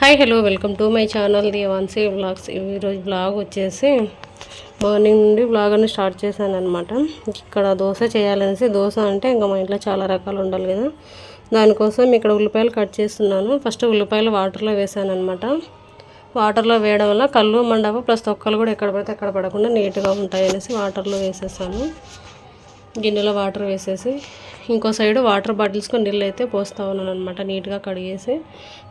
Hi hello welcome to my channel the Vamsi blogs ఈరోజు blog వచ్చేసి morning నుండి blog అని స్టార్ట్ చేశాను అనమాట ఇక్కడ దోశ చేయాలనేసి దోశ అంటే ఇంకా మా ఇంట్లో చాలా రకాలు ఉండాలి కదా. దానికోసం ఇక్కడ ఉల్లిపాయలు కట్ చేస్తున్నాను. ఫస్ట్ ఉల్లిపాయలు వాటర్లో వేసాను అనమాట వాటర్లో వేయడం వల్ల కళ్ళు మండవ ప్లస్ తొక్కలు కూడా ఎక్కడ పడితే అక్కడ పడకుండా నీట్గా ఉంటాయి అనేసి వాటర్లో వేసేసాను. గిన్నెలో వాటర్ వేసేసి ఇంకో సైడ్ వాటర్ బాటిల్స్కి నీళ్ళు అయితే పోస్తూ ఉన్నాను అనమాట నీట్గా కడిగేసి.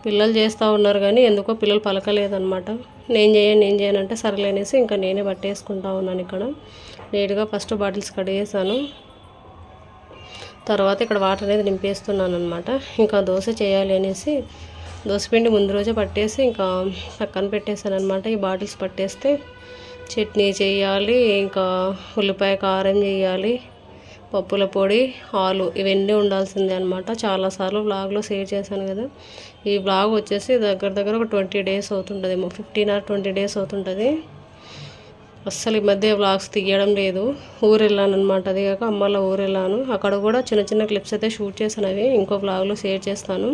పిల్లలు చేస్తూ ఉన్నారు కానీ ఎందుకో పిల్లలు పలకలేదనమాట నేను చేయను నేను చేయను అంటే ఇంకా నేనే పట్టేసుకుంటా ఉన్నాను ఇక్కడ. నీట్గా ఫస్ట్ బాటిల్స్ కడిగేసాను తర్వాత ఇక్కడ వాటర్ అనేది నింపేస్తున్నాను అనమాట ఇంకా దోశ చేయాలి అనేసి దోశపిండి ముందు రోజే పట్టేసి ఇంకా పక్కన పెట్టేశాను అనమాట ఈ బాటిల్స్ పట్టేస్తే చట్నీ చేయాలి ఇంకా ఉల్లిపాయ కారం చేయాలి పప్పుల పొడి ఆలు ఇవన్నీ ఉండాల్సిందే అనమాట చాలాసార్లు బ్లాగ్లో షేర్ చేశాను కదా. ఈ బ్లాగ్ వచ్చేసి దగ్గర దగ్గర ఒక ట్వంటీ డేస్ అవుతుంటుంది ఏమో ఫిఫ్టీన్ ఆర్ ట్వంటీ డేస్ అవుతుంటుంది. అస్సలు ఈ మధ్య బ్లాగ్స్ తీయడం లేదు. ఊరు వెళ్ళాను అనమాట అది కాక అమ్మల ఊరు వెళ్ళాను అక్కడ కూడా చిన్న చిన్న క్లిప్స్ అయితే షూట్ చేశాను అవి. ఇంకో బ్లాగ్లో షేర్ చేస్తాను.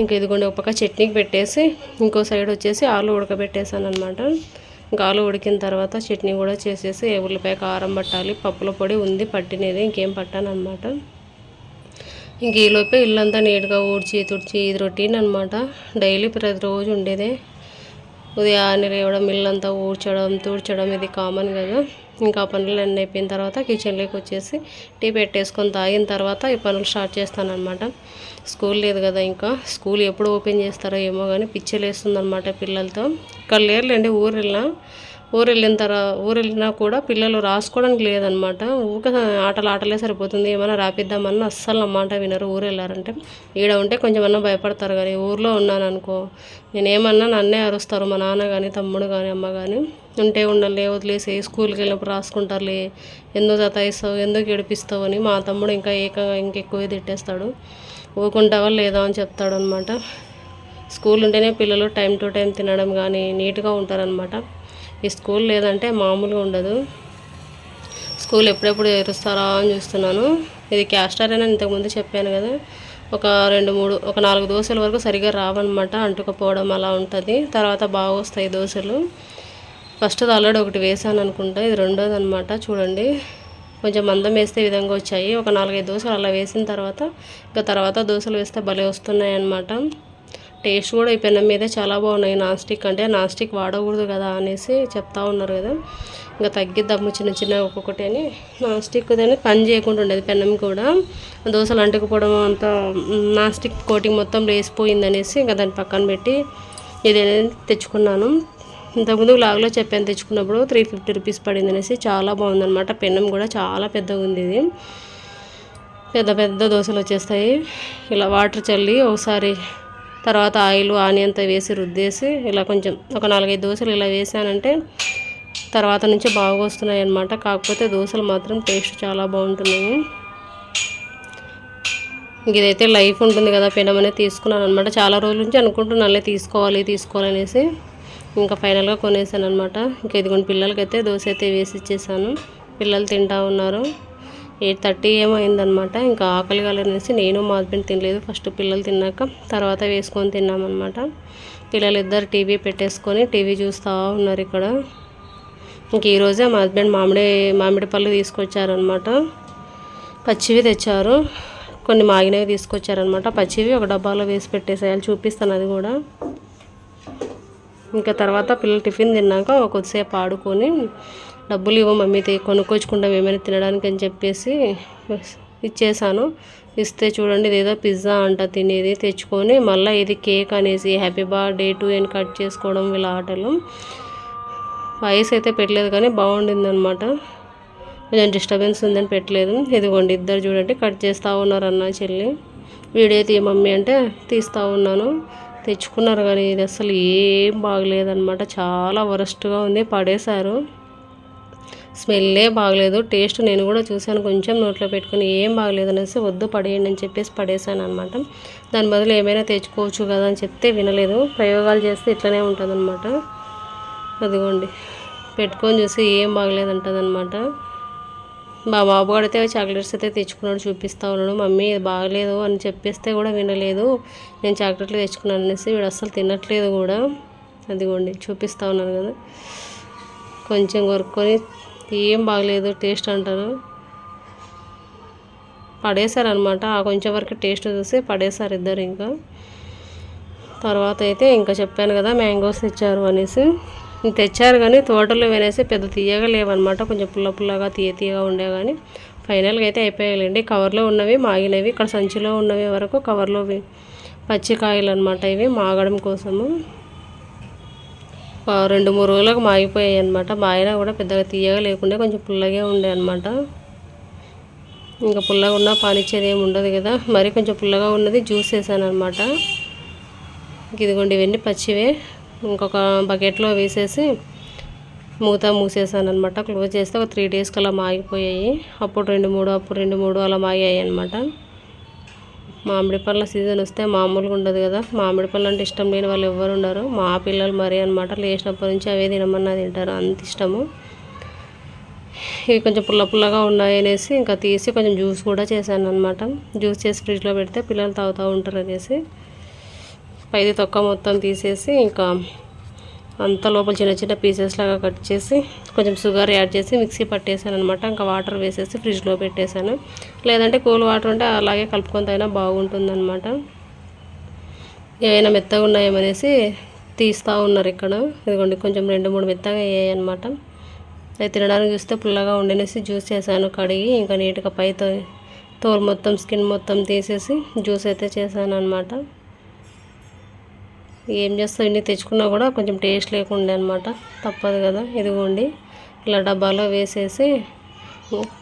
ఇంకా ఇదిగోండి ఒక పక్క చట్నీకి పెట్టేసి ఇంకో సైడ్ వచ్చేసి ఆలు ఉడకబెట్టేసాను అనమాట గాలు ఉడికిన తర్వాత చట్నీ కూడా చేసేసి ఉల్లిపాయ కారం పట్టాలి పప్పుల పొడి ఉంది పట్టినది ఇంకేం పట్టాను అనమాట ఇంక ఈలోపే ఇల్లంతా నీట్గా ఊడ్చి తుడిచి ఇది రొటీన్ అనమాట డైలీ ప్రతిరోజు ఉండేదే. ఉదయాన్నే లేవడం ఇల్లంతా ఊడ్చడం తుడ్చడం ఇది కామన్ కదా. ఇంకా పనులు అన్నీ అయిపోయిన తర్వాత కిచెన్లోకి వచ్చేసి టీ పెట్టేసుకొని తాగిన తర్వాత ఈ పనులు స్టార్ట్ చేస్తాను స్కూల్ లేదు కదా ఇంకా. స్కూల్ ఎప్పుడు ఓపెన్ చేస్తారో ఏమో కానీ పిచ్చలేస్తుందనమాట పిల్లలతో. ఇక్కడ లేరులేండి ఊరు ఊరెళ్ళిన ఊరు వెళ్ళిన తర్వాత ఊరు వెళ్ళినా కూడా పిల్లలు రాసుకోవడానికి లేదనమాట ఊక ఆటలు ఆటలే సరిపోతుంది. ఏమైనా రాపిద్దామన్నా అస్సలు అమ్మాట వినరు ఊరు వెళ్ళారంటే ఈడ ఉంటే కొంచెం అన్నా భయపడతారు కానీ ఊర్లో ఉన్నాను అనుకో నేనేమన్నా నన్నే అరుస్తారు మా నాన్న కానీ తమ్ముడు కానీ అమ్మ కానీ ఉంటే ఉండాలి వదిలేసి స్కూల్కి వెళ్ళినప్పుడు రాసుకుంటారులే. ఎందుకు సతాయిస్తావు ఎందుకు ఏడిపిస్తావు అని మా తమ్ముడు ఇంకా ఏకంగా ఇంకెక్కువే తిట్టేస్తాడు. ఊకుంటావా లేదా అని చెప్తాడు అనమాట స్కూల్ ఉంటేనే పిల్లలు టైం టు టైం తినడం కానీ నీట్గా ఉంటారనమాట ఈ స్కూల్ లేదంటే మామూలుగా ఉండదు. స్కూల్ ఎప్పుడెప్పుడు తెరుస్తారా అని చూస్తున్నాను. ఇది క్యాస్టర్ అని ఇంతకుముందు చెప్పాను కదా. ఒక రెండు మూడు ఒక నాలుగు దోశల వరకు సరిగా రావన్నమాట. అంటుకపోవడం అలా ఉంటుంది. తర్వాత బాగా వస్తాయి దోశలు. ఫస్ట్ ఆల్రెడీ ఒకటి వేసాను అనుకుంటా. ఇది రెండోది అనమాట చూడండి. కొంచెం మందం వేస్తే విధంగా వచ్చాయి. ఒక నాలుగైదు దోశలు అలా వేసిన తర్వాత ఇంకా తర్వాత దోశలు వేస్తే భలే వస్తున్నాయి అన్నమాట టేస్ట్ కూడా ఈ పెనం మీద చాలా బాగున్నాయి. నాన్ స్టిక్ అంటే నాన్ స్టిక్ వాడకూడదు కదా అనేసి చెప్తా ఉన్నారు కదా. ఇంకా తగ్గిద్దాము చిన్న చిన్న ఒక్కొక్కటి అని. నాన్ స్టిక్ దాన్ని పని చేయకుండా ఉండేది పెనం కూడా. దోశలు అంటుకుపోవడం అంత నాన్ స్టిక్ కోటింగ్ మొత్తం లేసిపోయింది అనేసి ఇంకా దాన్ని పక్కన పెట్టి ఇది తెచ్చుకున్నాను. ఇంతకుముందు లాగ్లో చెప్పాను తెచ్చుకున్నప్పుడు త్రీ ఫిఫ్టీ రూపీస్ పడింది అనేసి చాలా బాగుందనమాట పెనం కూడా చాలా పెద్దగా ఉంది ఇది. పెద్ద పెద్ద దోశలు వచ్చేస్తాయి. ఇలా వాటర్ చల్లి ఒకసారి తర్వాత ఆయిల్ ఆనియన్తో వేసి రుద్దేసి ఇలా కొంచెం ఒక నాలుగైదు దోశలు ఇలా వేసానంటే తర్వాత నుంచి బాగా వస్తున్నాయి అన్నమాట. కాకపోతే దోశలు మాత్రం టేస్ట్ చాలా బాగుంటున్నాయి. ఇదైతే లైఫ్ ఉంటుంది కదా పెనం అనేది తీసుకున్నాను అనమాట చాలా రోజుల నుంచి అనుకుంటున్నానులే తీసుకోవాలి తీసుకోవాలనేసి. ఇంకా ఫైనల్గా కొనేసాను అనమాట ఇంకా ఇదిగోండి పిల్లలకైతే దోశ అయితే వేసి ఇచ్చేసాను. పిల్లలు తింటా ఉన్నారు. ఎయిట్ థర్టీ ఏమో అయిందనమాట ఇంకా ఆకలి కలనేసి నేను మా హస్బెండ్ తినలేదు. ఫస్ట్ పిల్లలు తిన్నాక తర్వాత వేసుకొని తిన్నామన్నమాట. పిల్లలు ఇద్దరు టీవీ పెట్టేసుకొని టీవీ చూస్తూ ఉన్నారు ఇక్కడ. ఇంక ఈరోజే మా హస్బెండ్ మామిడి మామిడి పళ్ళు తీసుకొచ్చారనమాట పచ్చివి తెచ్చారు. కొన్ని మాగినవి తీసుకొచ్చారనమాట పచ్చివి ఒక డబ్బాలో వేసి పెట్టేసేయాలి. చూపిస్తాను అది కూడా. ఇంకా తర్వాత పిల్లలు టిఫిన్ తిన్నాక కొద్దిసేపు ఆడుకొని డబ్బులు ఇవ్వ మమ్మీ కొనుక్కొచ్చుకుంటాం ఏమైనా తినడానికి అని చెప్పేసి ఇచ్చేసాను. ఇస్తే చూడండి ఇదేదో పిజ్జా అంట తినేది. తెచ్చుకొని మళ్ళీ ఇది కేక్ అనేసి హ్యాపీ బర్త్డే టు అని కట్ చేసుకోవడం వీళ్ళ ఆటలు. వాయిస్ అయితే పెట్టలేదు కానీ బాగుండింది అనమాట కొంచెం డిస్టర్బెన్స్ ఉందని పెట్టలేదు. ఇదిగోండి ఇద్దరు చూడండి కట్ చేస్తూ ఉన్నారన్న చెల్లి. వీడియో తీయ మమ్మీ అంటే తీస్తూ ఉన్నాను. తెచ్చుకున్నారు కానీ ఇది అసలు ఏం బాగలేదనమాట చాలా వరస్ట్గా ఉంది పడేశారు. స్మెల్లే బాగలేదు. టేస్ట్ నేను కూడా చూశాను కొంచెం నోట్లో పెట్టుకుని ఏం బాగలేదు అనేసి వద్దు పడేయండి అని చెప్పేసి పడేసాను అనమాట దాని బదులు ఏమైనా తెచ్చుకోవచ్చు కదా అని చెప్తే వినలేదు. ప్రయోగాలు చేస్తే ఇట్లనే ఉంటుంది అనమాట అదిగోండి పెట్టుకొని చూసి ఏం బాగలేదు అనమాట మా బాబు అయితే చాక్లెట్స్ అయితే తెచ్చుకున్నాడు చూపిస్తా ఉన్నాడు. మమ్మీ ఇది బాగలేదు అని చెప్పేస్తే కూడా వినలేదు. నేను చాక్లెట్లు తెచ్చుకున్నాను అనేసి వీడు అస్సలు తినట్లేదు కూడా. అదిగోండి చూపిస్తా ఉన్నాను కదా. కొంచెం కొరుక్కొని ఏం బాగలేదు టేస్ట్ అంటారు. పడేశారనమాట. ఆ కొంచెం వరకు టేస్ట్ చూసి పడేశారు ఇద్దరు ఇంకా. తర్వాత అయితే ఇంకా చెప్పాను కదా మ్యాంగోస్ ఇచ్చారు అనేసి. తెచ్చారు కానీ తోటలో వినేసి పెద్ద తీయగా లేవన్నమాట. కొంచెం పుల్ల పుల్లగా తీయ తీయగా ఉండే కానీ ఫైనల్గా అయితే అయిపోయాయండి కవర్లో ఉన్నవి మాగినవి ఇక్కడ సంచిలో ఉన్నవి వరకు కవర్లో పచ్చికాయలు అనమాట ఇవి మాగడం కోసము. రెండు మూడు రోజులకు మాగిపోయాయి అనమాట మాగినా కూడా పెద్దగా తీయగా లేకుండా కొంచెం పుల్లగా ఉండే అనమాట ఇంకా పుల్లగా ఉన్నా పానిచ్చేది ఏమి ఉండదు కదా. మరి కొంచెం పుల్లగా ఉన్నది జ్యూస్ వేసాను అనమాట ఇదిగోండి ఇవన్నీ పచ్చివే. ఇంకొక బకెట్లో వేసేసి మూత మూసేసాను అనమాట క్లోజ్ చేస్తే ఒక త్రీ డేస్కి అలా మాగిపోయాయి. అప్పుడు రెండు మూడు అప్పుడు రెండు మూడు అలా మాగాయి అనమాట మామిడి పళ్ళ సీజన్ వస్తే మామూలుగా ఉండదు కదా. మామిడి పళ్ళు అంటే ఇష్టం లేని వాళ్ళు ఎవరు ఉండరు. మా పిల్లలు మరీ అనమాట లేచినప్పటి నుంచి అవే తినమన్నా తింటారు. అంత ఇష్టము. ఇవి కొంచెం పుల్ల పుల్లగా ఉన్నాయి అనేసి ఇంకా తీసి కొంచెం జ్యూస్ కూడా చేశాను అనమాట జ్యూస్ చేసి ఫ్రిడ్జ్లో పెడితే పిల్లలు తాగుతూ ఉంటారు అనేసి. పైది తొక్క మొత్తం తీసేసి ఇంకా అంత లోపల చిన్న చిన్న పీసెస్ లాగా కట్ చేసి కొంచెం షుగర్ యాడ్ చేసి మిక్సీ పట్టేసాను అనమాట ఇంకా వాటర్ వేసేసి ఫ్రిడ్జ్లో పెట్టేశాను లేదంటే కూల్ వాటర్ ఉంటే అలాగే కలుపుకొని అయినా బాగుంటుందన్నమాట. ఏవైనా మెత్తగా ఉన్నాయేమనేసి తీస్తూ ఉన్నారు ఇక్కడ. ఇదిగోండి కొంచెం రెండు మూడు మెత్తగా అయ్యాయి అనమాట అది తినడానికి చూస్తే పుల్లగా ఉండనేసి జ్యూస్ చేశాను కడిగి ఇంకా నీట్గా పై తోలు మొత్తం స్కిన్ మొత్తం తీసేసి జ్యూస్ అయితే చేశాను అనమాట ఏం చేస్తా ఇన్ని తెచ్చుకున్నా కూడా కొంచెం టేస్ట్ లేకుండే అనమాట తప్పదు కదా. ఇదిగోండి. ఇలా డబ్బాలో వేసేసి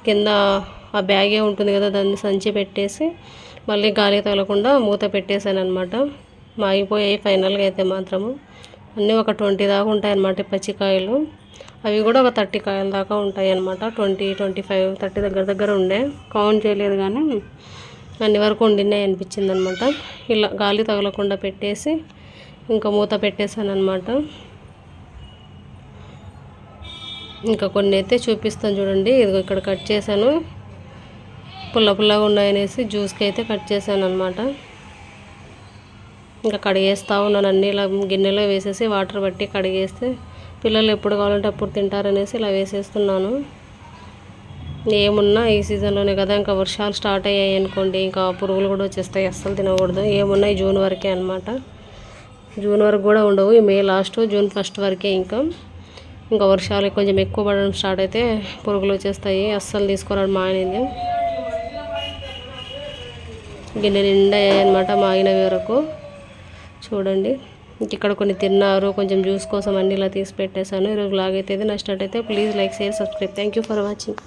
కింద ఆ బ్యాగే ఉంటుంది కదా దాన్ని సంచి పెట్టేసి మళ్ళీ గాలి తగలకుండా మూత పెట్టేశాను అనమాట మాగిపోయాయి ఫైనల్గా అయితే మాత్రము. అన్నీ ఒక ట్వంటీ దాకా ఉంటాయి అన్నమాట పచ్చికాయలు. అవి కూడా ఒక థర్టీ కాయల దాకా ఉంటాయి అనమాట ట్వంటీ ట్వంటీ ఫైవ్ థర్టీ దగ్గర దగ్గర ఉండే. కౌంట్ చేయలేదు కానీ అన్ని వరకు ఉండినాయి అనిపించింది అనమాట ఇలా గాలి తగలకుండా పెట్టేసి ఇంకా మూత పెట్టేశాను అనమాట ఇంకా కొన్ని అయితే చూపిస్తాను చూడండి. ఇదిగో ఇక్కడ కట్ చేశాను. పుల్ల పుల్లగా ఉన్నాయనేసి జ్యూస్కి అయితే కట్ చేశాను అనమాట ఇంకా కడిగేస్తూ ఉన్నాను అన్నీ. ఇలా గిన్నెలో వేసేసి వాటర్ పట్టి కడిగేస్తే పిల్లలు ఎప్పుడు కావాలంటే అప్పుడు తింటారనేసి ఇలా వేసేస్తున్నాను. ఏమున్నా ఈ సీజన్లోనే కదా ఇంకా వర్షాలు స్టార్ట్ అయ్యాయి అనుకోండి ఇంకా పురుగులు కూడా వచ్చేస్తాయి అస్సలు తినకూడదు. ఏమున్నా జూన్ వరకే అనమాట జూన్ వరకు కూడా ఉండవు. ఈ మే లాస్ట్ జూన్ ఫస్ట్ వరకే ఇంకా. ఇంకా వర్షాలు కొంచెం ఎక్కువ పడడం స్టార్ట్ అయితే పురుగులు వచ్చేస్తాయి. అస్సలు తీసుకోరాడు మానేది గిన్నె నిండా అనమాట మాగిన వరకు. చూడండి. ఇక్కడ కొన్ని తిన్నారు. కొంచెం జ్యూస్ కోసం అన్ని ఇలా తీసి పెట్టేశాను. ఈరోజు లాగైతే నచ్చినట్టయితే please like share subscribe thank for watching